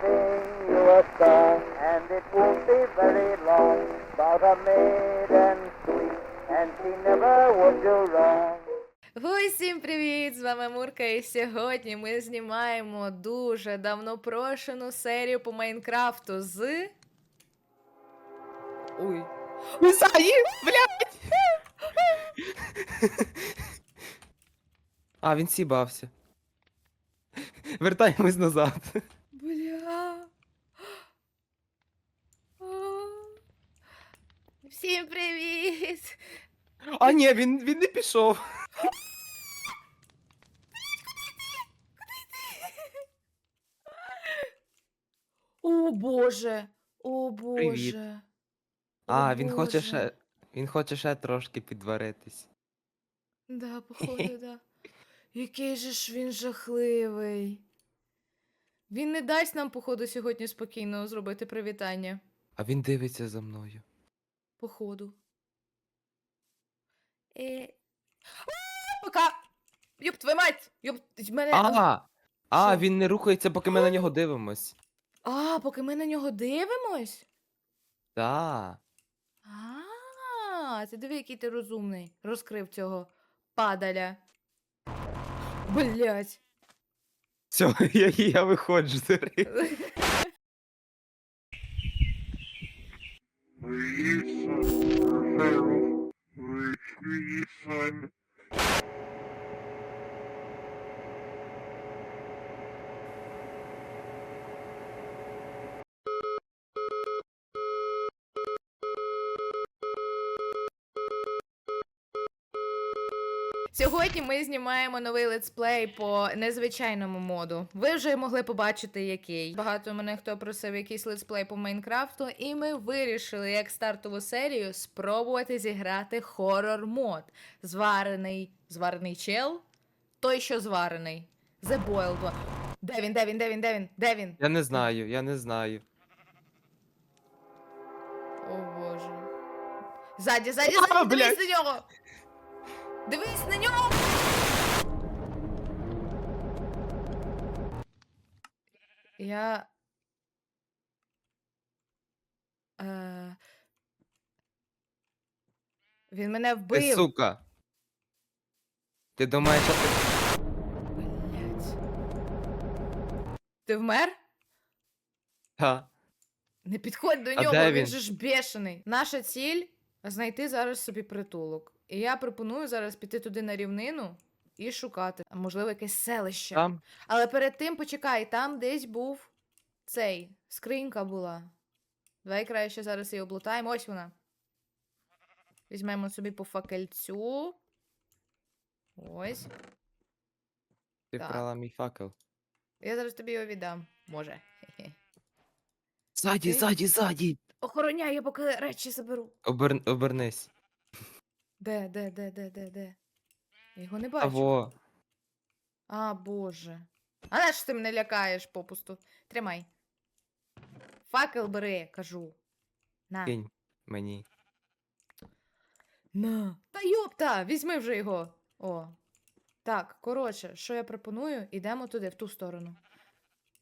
sing you a song, and it won't be very long, about a maiden sweet, and she never would do wrong. Усім привіт! З вами Мурка, і сьогодні ми знімаємо дуже давно прошену серію по Майнкрафту з. Ой. Місаї, блядь! А, він сібався. Вертаємось назад. Бля. А. Всім привіт! А, ні, він, він не пішов. О Боже! О Боже! Привіт. О, А, він хоче Боже. ще. Він хоче ще трошки підваритись. Да, походу, да. Який же ж він жахливий. Він не дасть нам, походу, сьогодні спокійно зробити привітання. А він дивиться за мною. Походу. Е... А, Пока! Йоп, твою мать! Йоп, мене... А! А, він не рухається, поки ми на нього дивимось. а, поки ми на нього дивимось? Так. А, ти диви, який ти розумний. Розкрив цього падаля. Блять. Все, я, я виходжу з Reason, referral, reason. Сьогодні ми знімаємо новий летсплей по незвичайному моду. Ви вже могли побачити, який. Багато мене хто просив якийсь летсплей по Майнкрафту, і ми вирішили, як стартову серію, спробувати зіграти хорор мод. Зварений. Зварений чел? Той, що зварений. The Boiled One. Де він, де він, де він, де він? Де він? Я не знаю, я не знаю. О боже. Ззаді, ззаді, ззаді, дивись на нього! Дивись на нього! Я. Е... Він мене Ти вбив. сука. Ти думаєш, що ти. Блядь. Ти вмер? Та. Не підходь до А нього, де він він? же ж бешений. Наша ціль знайти зараз собі притулок. І я пропоную зараз піти туди на рівнину і шукати. Можливо, якесь селище. Там. Але перед тим почекай, там десь був цей скринька була. Давай краще зараз її облутаємо. Ось вона. Візьмемо собі по факельцю. Ось. Ти Так. вкрала мій факел. Я зараз тобі його віддам. Може. Хе-хе. Ззаді, Ти? ззаді, ззаді. Охороняй, я поки речі заберу. Обер... Обернись. Де, де, де, де, де, де? Я його не бачу. Аво. А, боже. А на що ти мене лякаєш попусту? Тримай. Факел бери, кажу. На. Кинь мені. На. Та йопта, візьми вже його. О. Так, коротше, що я пропоную? Ідемо туди, в ту сторону.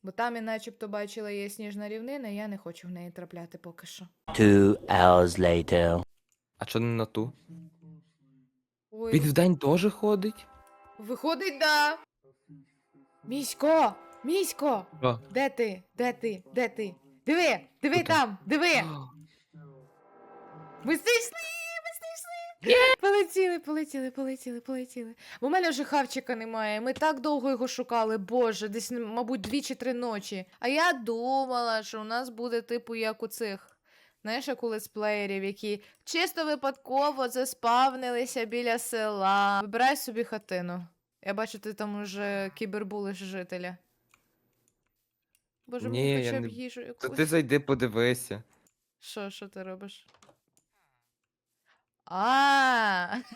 Бо там я начебто бачила є сніжна рівнина, і я не хочу в неї трапляти поки що. Two hours later. А чо не на ту? Ой, Він вдень теж ходить? виходить, да. Місько! Місько! Що? Де ти? Де ти? Де ти? Диви! Диви Тут. там! Диви! Ми знайшли! Ми знайшли! Полетіли, полетіли, полетіли, полетіли. Бо в мене вже хавчика немає. Ми так довго його шукали, боже, десь, мабуть, дві чи три ночі. А я думала, що у нас буде, типу, як у цих. Знаєш, як у летсплеєрів, які чисто випадково заспавнилися біля села. Вибирай собі хатину. Я бачу, ти там уже кібербулиш жителя. Боже, Ні, мені я хоча б не- їжу якусь. ти зайди, подивися. Що, що ти робиш? А.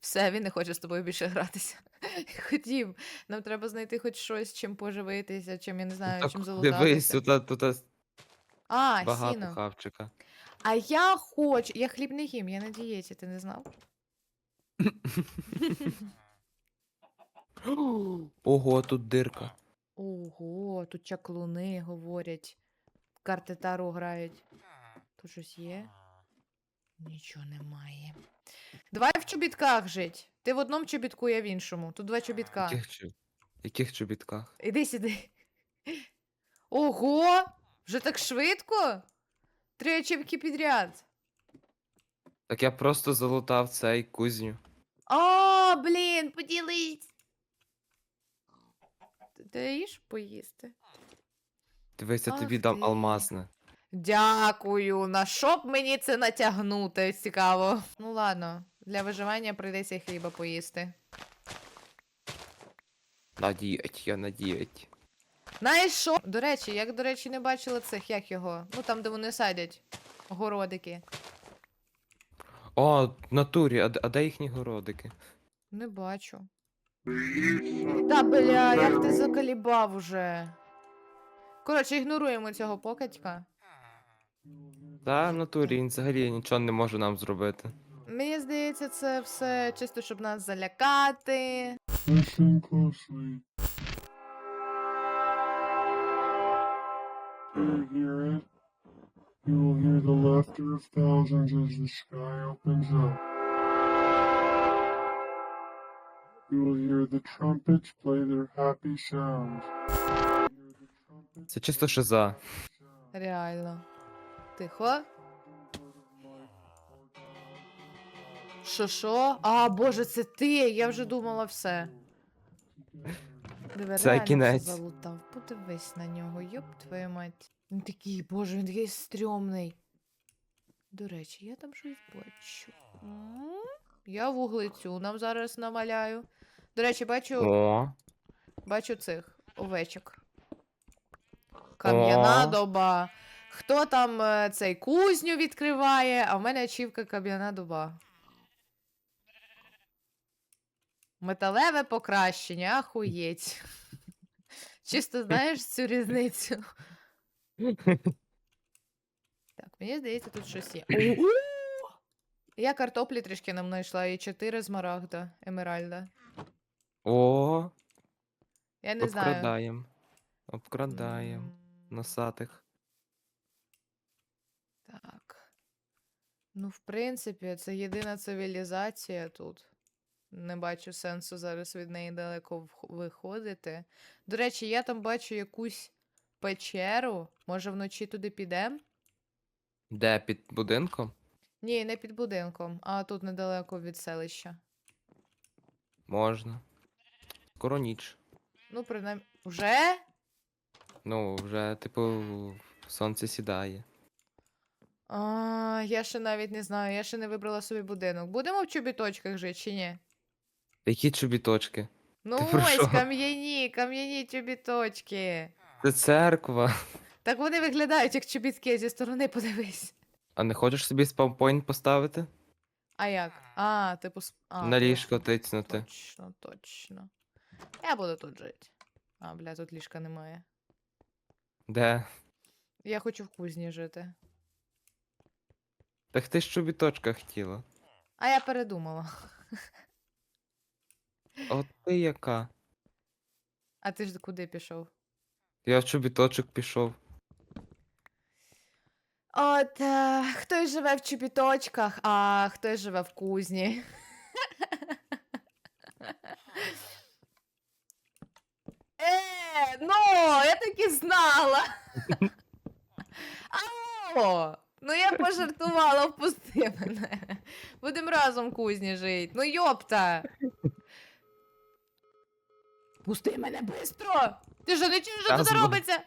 Все, він не хоче з тобою більше гратися. Хотів. Нам треба знайти хоч щось, чим поживитися, чим я не знаю, Так, чим дивись, залутатися. тут, тут А, багато сіно. хавчика. А я хочу. Я хліб не їм, я на дієті, ти не знав? Ого, тут дирка. Ого, тут чаклуни говорять. Карти Таро грають. Тут щось є? Нічого немає. Давай в чобітках жить. Ти в одному чобітку, я в іншому. Тут два чобітка. Яких, яких чобітках? Іди сюди. Ого! Вже так швидко? Три очівки підряд. Так я просто залутав цей кузню. А, блін, поділись. Ти даєш поїсти? Дивись, я Ах тобі дам ти. алмазне. Дякую. На що б мені це натягнути? Цікаво. Ну ладно, для виживання прийдеться хліба поїсти. Надіять, я надіять. Знаєш що? До речі, як, до речі, не бачила цих, як його? Ну там, де вони садять. Городики. О, в натурі, а, а де їхні городики? Не бачу. Та бля, як ти закалібав уже. Коротше, ігноруємо цього покатька. Та, в натурі, він взагалі нічого не може нам зробити. Мені здається, це все чисто, щоб нас залякати. Listen closely. Do you hear it? You will hear the laughter of thousands as the sky opens up. You will hear the trumpets play their happy sounds. Це чисто шиза. Реально. Тихо. Що що? А, боже, це ти! Я вже думала все. Диви, Це реально кінець. все залутав. Подивись на нього, йоп твою мать. Він такий, боже, він такий стрьомний. До речі, я там щось бачу. М? Я вуглецю нам зараз намаляю. До речі, бачу, О, бачу цих овечок. Кам'яна О. доба. Хто там е, цей кузню відкриває, а в мене ачівка кам'яна доба. Металеве покращення, ахуєть. Чисто знаєш цю різницю. Так, мені здається, тут щось є. Я картоплі трішки нам знайшла і 4 змарагда, емеральда. о, Я не знаю. обкрадаєм. Обкрадаєм. М, Носатих. Ну, в принципі, це єдина цивілізація тут. Не бачу сенсу зараз від неї далеко виходити. До речі, я там бачу якусь печеру. Може, вночі туди підемо? Де під будинком? Ні, не під будинком, а тут недалеко від селища. Можна. Скоро ніч. Ну, принаймні. Вже? Ну, вже, типу, сонце сідає. А, я ще навіть не знаю, я ще не вибрала собі будинок. Будемо в чобіточках жити чи ні? Які чобіточки? Ну про ось, що? кам'яні, кам'яні чобіточки. Це церква. Так вони виглядають як чобітки зі сторони, подивись. А не хочеш собі спампойнт поставити? А як? А, типу. сп- А, На ліжко тицнути. Точно, точно. Я буду тут жити. А, бля, тут ліжка немає. Де? Я хочу в кузні жити. Так ти ж чобіточка хотіла. А я передумала. От ти яка? А ти ж куди пішов? Я в чобіточок пішов. От е, хтось живе в чобіточках, а хтось живе в кузні. Е, ну, я так і знала. Алло, ну я пожартувала, впусти мене. Будемо разом в кузні жити. Ну йопта. Пусти мене бистро! Ти що не чуєш, що тут Азбу- робиться?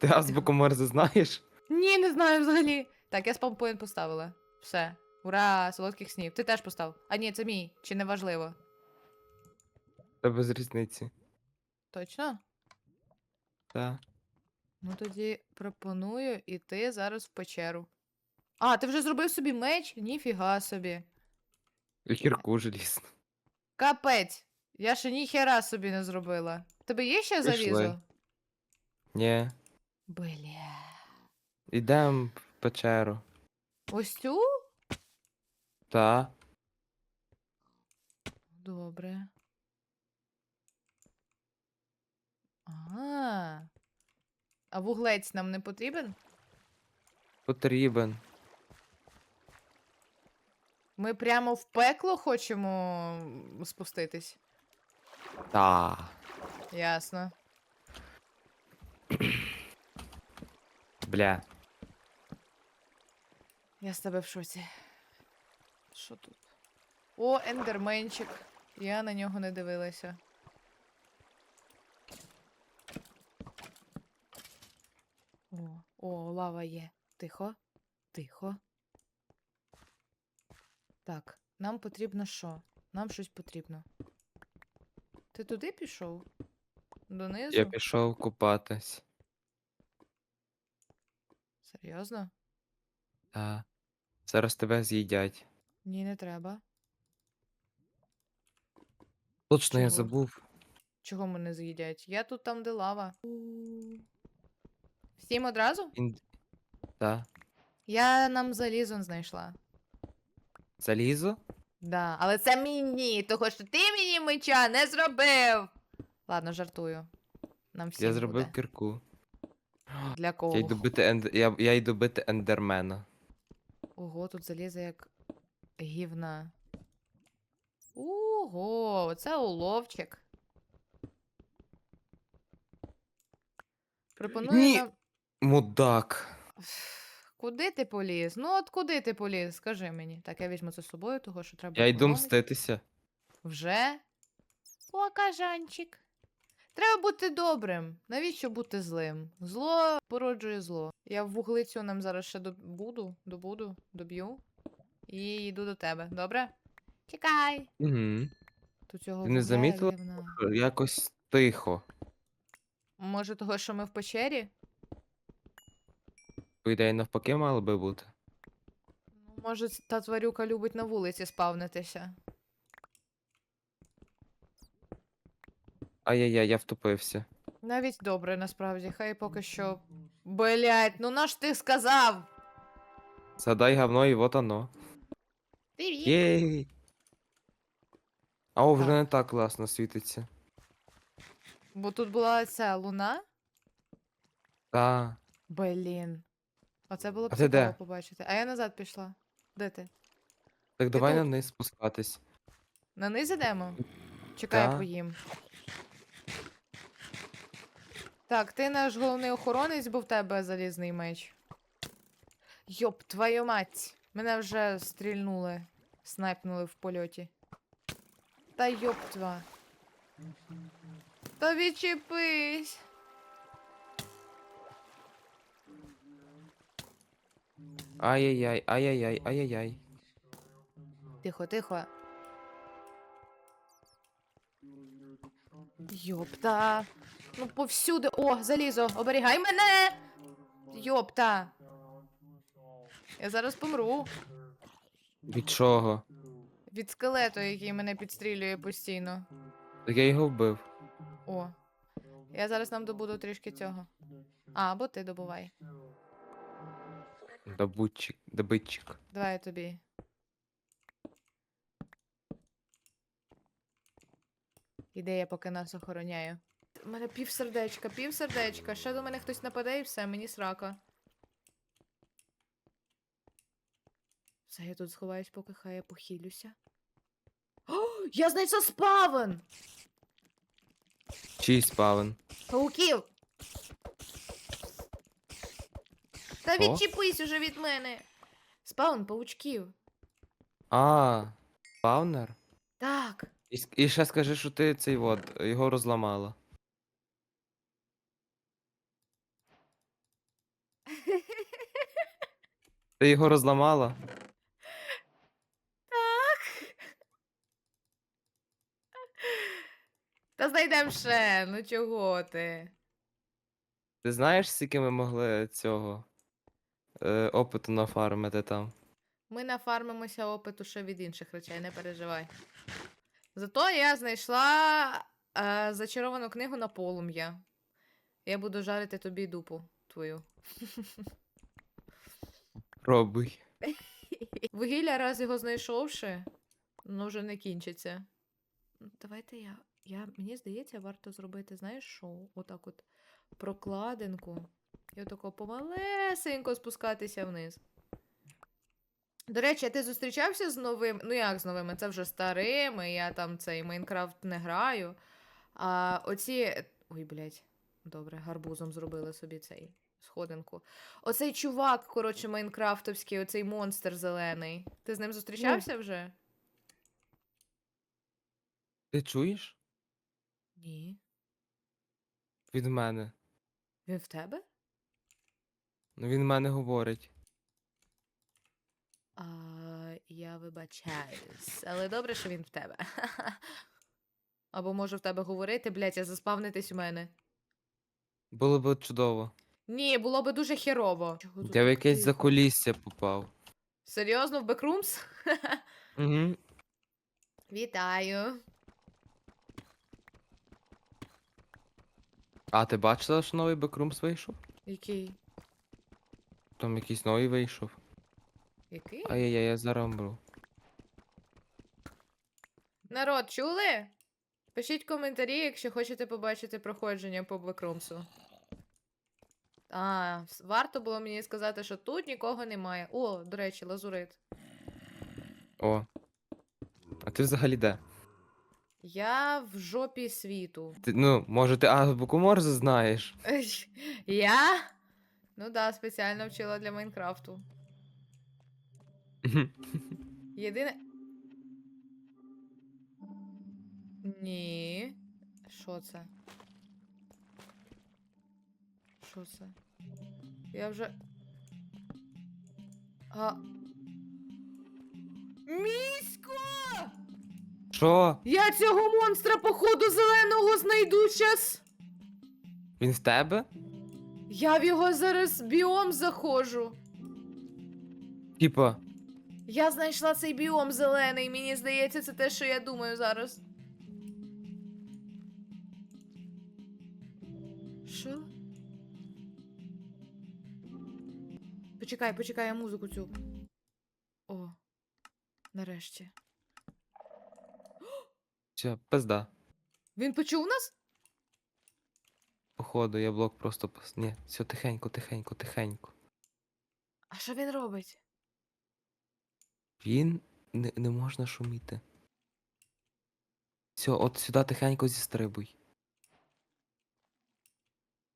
Ти азбуку Морзе знаєш? Ні, не знаю взагалі. Так, я спампоінт поставила. Все. Ура, солодких снів. Ти теж постав. А ні, це мій. Чи не важливо? Та без різниці. Точно? Та. Ну тоді пропоную іти зараз в печеру. А, ти вже зробив собі меч? Ніфіга собі. Кірку желізну. Капець. Я ще ніхера собі не зробила. Тебе є ще Пішли. залізо? Ні. Бля. Ідем в печеру. Ось цю? Та. Добре. А. А вуглець нам не потрібен? Потрібен. Ми прямо в пекло хочемо спуститись. Та. Ясно. Бля. Я з тебе в шоці. Що тут? О, ендерменчик. Я на нього не дивилася. О, лава є. Тихо. Тихо. Так, нам потрібно що? Нам щось потрібно. Ти туди пішов? Донизу? Я пішов купатись. Серйозно? Та. Зараз тебе з'їдять. Ні, не треба. Точно я Чого? забув. Чого мене з'їдять? Я тут там, де лава. Всім одразу? Ін... Та. Я нам залізон знайшла. Залізо? Да, але це мені, того що ти мені меча не зробив. Ладно, жартую. Нам всім я зробив буде. кірку. Для кого? Я йду бити енд... я... я йду бити ендермена. Ого, тут залізо як гівна. Ого, це уловчик. Пропоную Ні. нам. Мудак. Куди ти поліз? Ну от куди ти поліз? Скажи мені. Так, я візьму це з собою, того що треба. Я йду економити. мститися. Вже? О, кажанчик. Треба бути добрим. Навіщо бути злим? Зло породжує зло. Я вуглицю нам зараз ще добуду, добуду, доб'ю. І йду до тебе. Добре? Чекай. Угу. Тут цього Ти не замітила? рівно. Якось тихо. Може, того, що ми в печері? По ідеї, навпаки, мало би бути. Ну, Може, ц- та тварюка любить на вулиці спавнитися. Ай-яй-яй, я втопився. Навіть добре, насправді. Хай поки що. Блять, ну наш ти сказав! Згадай говно і вот оно. Привіт! Єй! А о, вже Так. не так класно світиться. Бо тут була ця луна. Та. Блін. Оце було б А ти цікаво де? побачити. А я назад пішла. Де ти? Так давай тут? на низ спускатись. На низ ідемо? Чекай, я Та. поїм. Так, ти наш головний охоронець, бо в тебе залізний меч. Йоп, твою мать. Мене вже стрільнули. Снайпнули в польоті. Та йоп тва. Та відчепись. Ай-яй-яй, ай-яй-яй, ай-яй-яй. Тихо, тихо. Йопта. Ну повсюди. О, залізо, оберігай мене. Йопта. Я зараз помру. Від чого? Від скелету, який мене підстрілює постійно. Так я його вбив. О. Я зараз нам добуду трішки цього. А, або ти добувай. Добутчик, добитчик. Давай я тобі. Іде, я поки нас охороняю. У мене пів сердечка, пів сердечка. Ще до мене хтось нападе і все, мені срака. Все, я тут сховаюсь, поки хай я похилюся. О, я знайшла спавен! Чий спавен? Пауків! Та Що? відчепись уже від мене! Спаун паучків. А, спавнер? Так. І, і ще скажи, що ти цей от, його розламала. Ти його розламала? Так. Та знайдем ще, ну чого ти? Ти знаєш, скільки ми могли цього е, опиту нафармити там? Ми нафармимося опиту ще від інших речей, не переживай. Зато я знайшла е, зачаровану книгу на полум'я. Я буду жарити тобі дупу твою. Пробуй. Вугілля, раз його знайшовши, ну вже не кінчиться. Ну, Давайте я. я. Мені здається, варто зробити, знаєш, що? Отак от прокладинку. І отако помалесенько спускатися вниз. До речі, а ти зустрічався з новим. Ну як з новими? Це вже старими, я там цей Майнкрафт не граю. А оці. Ой, блядь, добре, гарбузом зробили собі цей сходинку. Оцей чувак, коротше, майнкрафтовський, оцей монстр зелений. Ти з ним зустрічався вже? Ти чуєш? Ні. Від мене. Він в тебе? Ну він в мене говорить. А, я вибачаюсь. Але добре, що він в тебе. Або може в тебе говорити, блядь, а заспавнитись у мене. Було б чудово. Ні, було би дуже херово. Чого тут Я в якесь тихо? закулісся попав. Серйозно, в Бекрумс? Угу. Вітаю. А ти бачила, що новий Бекрумс вийшов? Який? Там якийсь новий вийшов. Який? Ай-яй-яй, я зараз умру. Народ, чули? Пишіть коментарі, якщо хочете побачити проходження по Бекрумсу. А, с- варто було мені сказати, що тут нікого немає. О, до речі, лазурит. О. А ти взагалі де? Я в жопі світу. Ти, ну, може, ти азбуку Морзе знаєш? Я? Ну да, спеціально вчила для Майнкрафту. Єдине. Ні. Що це? Що це? Я вже. А. Місько! Що? Я цього монстра, походу, зеленого знайду щас! Він в тебе? Я в його зараз біом заходжу. Типа, Я знайшла цей біом зелений, мені здається, це те, що я думаю зараз. Що? Почекай, почекай, я музику цю. О, нарешті. все, пизда. Він почув нас? Походу, я блок просто пос... Ні, все, тихенько, тихенько, тихенько. А що він робить? Він не, не можна шуміти. Все, от сюди тихенько зістрибуй.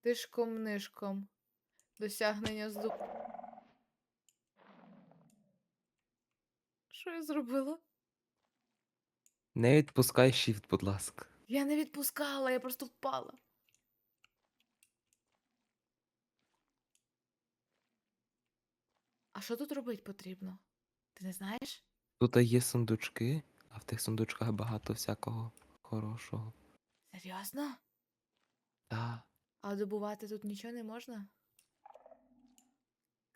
Тишком нишком. Досягнення зду. Що я зробила? Не відпускай shift, будь ласка. Я не відпускала, я просто впала. А що тут робити потрібно? Ти не знаєш? Тут є сундучки, а в тих сундучках багато всякого хорошого. Серйозно? Та. А добувати тут нічого не можна?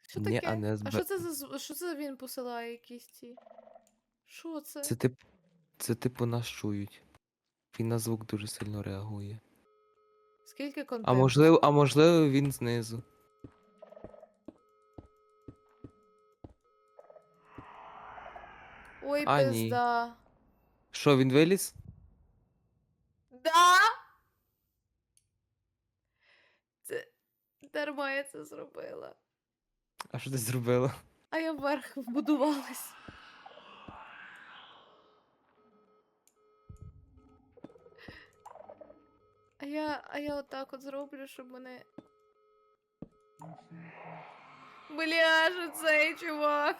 Що Ні, таке? а не а що це за зв- що це він посилає якісь ці? Що це? Це тип. Це типу нас чують. Він на звук дуже сильно реагує. Скільки контенту? А можливо, а можливо, він знизу. Ой, А, ні. пизда. Що, він виліз? Да? Це дарма я це зробила. А що ти зробила? А я вверх вбудувалась. А я, а я отак от зроблю, щоб мене. Бля, що цей чувак.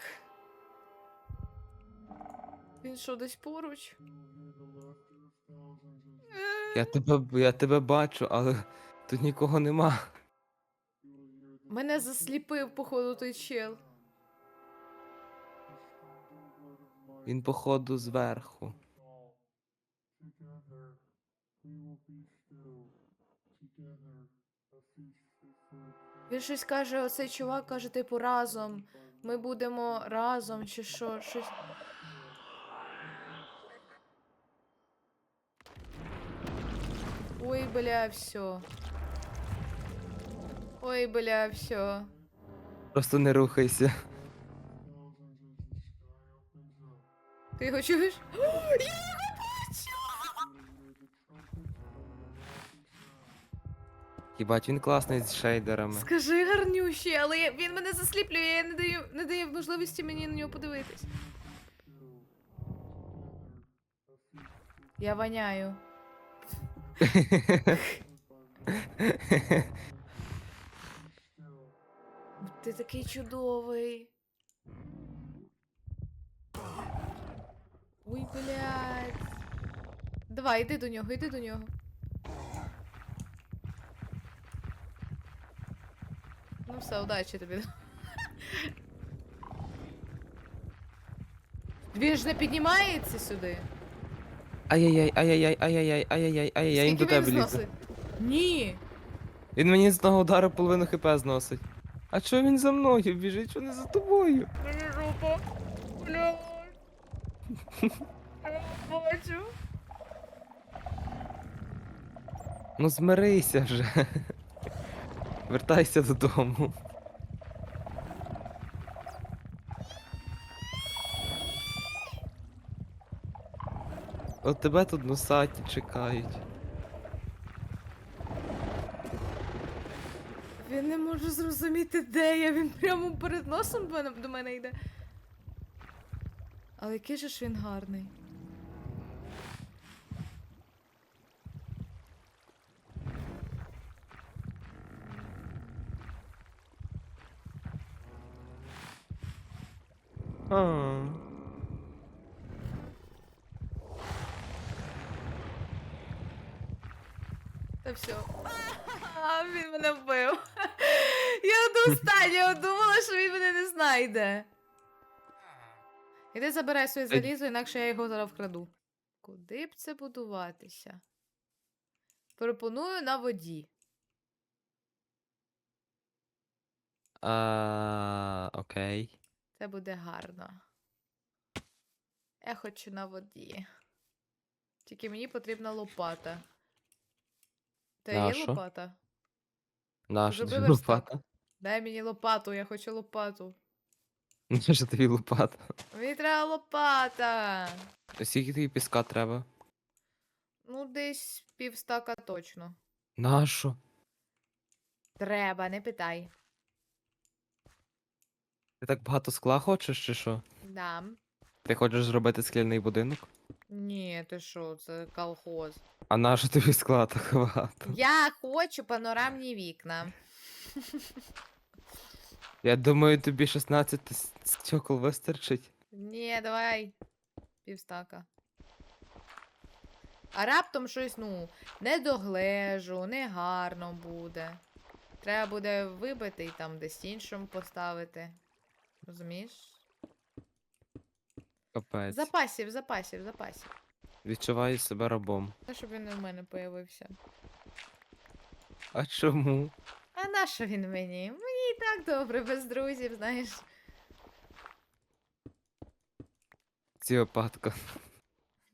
Він що, десь поруч? Я тебе, я тебе бачу, але тут нікого нема. Мене засліпив, походу, той чел. Він, походу, зверху. Він щось каже, оцей чувак каже, типу, разом. Ми будемо разом, чи що, щось. Ой, бля, все. Ой, бля, все. Просто не рухайся. Ти його чуєш? О, я його бачу! Їбать, він класний з шейдерами. Скажи гарнющий, але я- він мене засліплює, я не даю, не даю можливості мені на нього подивитись. Я воняю. Ти такий чудовий. Ой, блядь. Давай, іди до нього, іди до нього. Ну все, удачі тобі. Він ж не піднімається сюди. Ай-яй-яй, ай-яй-яй, ай-яй-яй, ай-яй-яй, ай-яй, він до Скільки він лізе. зносить? Ні. Він мені з одного удару половину хп зносить. А чого він за мною біжить, що не за тобою? Мені жопа. Блядь. Я Бачу. Ну змирися вже. Вертайся додому. От тебе тут носаті чекають. Він не може зрозуміти, де я. Він прямо перед носом до мене- йде. Але який же ж він гарний. А. Та все. А, він мене вбив. Я до останнього думала, що він мене не знайде. Іди забирай своє залізо, інакше я його зараз вкраду. Куди б це будуватися? Пропоную на воді. А, окей. Це буде гарно. Я хочу на воді. Тільки мені потрібна лопата. Та є Нащо? лопата? Тобі верстак. лопата? Дай мені лопату, я хочу лопату. Наша тобі лопата? Мені треба лопата. Скільки тобі піска треба? Ну, десь півстака точно. Нащо? Треба, не питай. Ти так багато скла хочеш чи що? Дам. Ти хочеш зробити скляний будинок? Ні, ти що, це колхоз. А нащо тобі скла так багато? Я хочу панорамні вікна. Я думаю, тобі 16 стекол вистачить. Ні, давай. Півстака. А раптом щось, ну, не доглежу, не гарно буде. Треба буде вибити і там десь іншому поставити. Розумієш? Капець. Запасів, запасів, запасів. Відчуваю себе рабом. Не щоб він у мене появився. А чому? А нащо він мені? Мені і так добре, без друзів, знаєш. Ці випадка.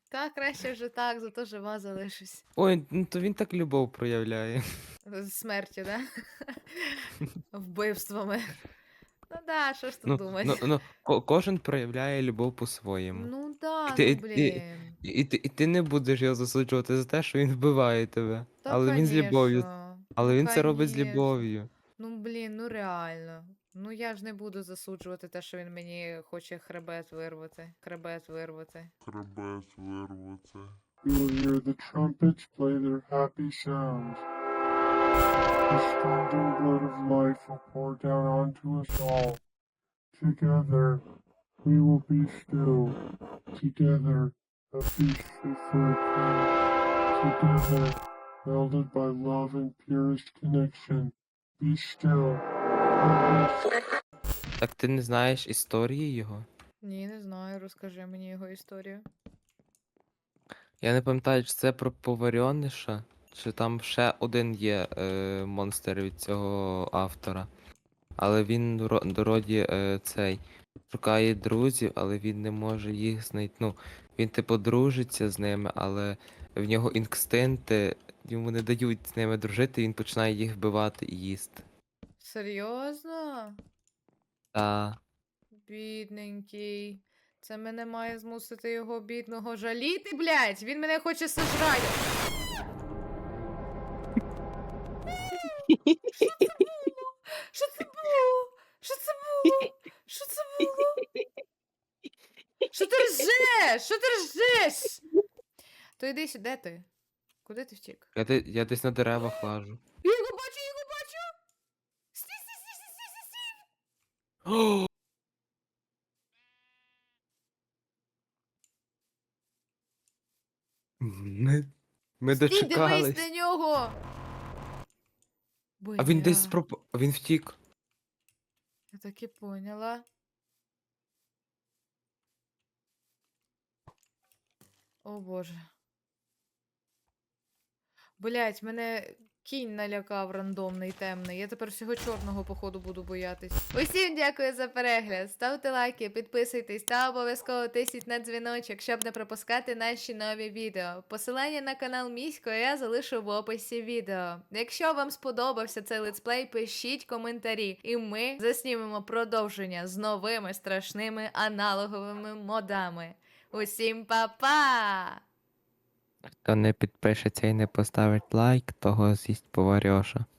Та краще вже так, зато жива залишусь. Ой, ну то він так любов проявляє. З смертю, да? Вбивствами. Ну да, що ж тут Ну, думати? ну, ну, ко- кожен проявляє любов по-своєму. Ну да, І ти- ну і- блін. І, і, ти, і ти не будеш його засуджувати за те, що він вбиває тебе. Та але він з любов'ю. конечно. Але Ну, він це робить з конечно. любов'ю. Ну блін, ну реально. Ну я ж не буду засуджувати те, що він мені хоче хребет вирвати. Хребет вирвати. Хребет вирвати. You will hear the trumpets play their happy sounds. The standing blood of life will pour down onto us all. Together, we will be still. Together, a feast fit for a. Together, melded by love and purest connection. Be still. Так ти не знаєш історії його? Ні, не знаю, розкажи мені його історію. Я не пам'ятаю, чи це про поварьониша, чи там ще один є е, монстр від цього автора. Але він ро- дороді е, цей шукає друзів, але він не може їх знайти. Ну, він типу дружиться з ними, але в нього інстинкти йому не дають з ними дружити, він починає їх вбивати і їсти. Серйозно? Та Бідненький. Це мене має змусити його бідного жаліти, блядь! Він мене хоче сожрати. Що це було? Що це було? Що це було? Що ти ржеш? Що ти ржеш? То йди сюди, де ти? Куди ти втік? Я, де- я десь на деревах лажу. Я його бачу, я його бачу! Стій, стій, стій, стій, стій, стій, стій! Ми, ми Стій, дивись дочекались. на нього! А він десь Бля, проп... Він втік. Я так і поняла. О боже. Блять, мене кінь налякав рандомний темний. Я тепер всього чорного, походу, буду боятись. Усім дякую за перегляд. Ставте лайки, підписуйтесь та обов'язково тисніть на дзвіночок, щоб не пропускати наші нові відео. Посилання на канал міського я залишу в описі відео. Якщо вам сподобався цей летсплей, пишіть коментарі, і ми заснімемо продовження з новими страшними аналоговими модами. Усім па-па! Хто не підпишеться і не поставить лайк, того з'їсть поварьоша.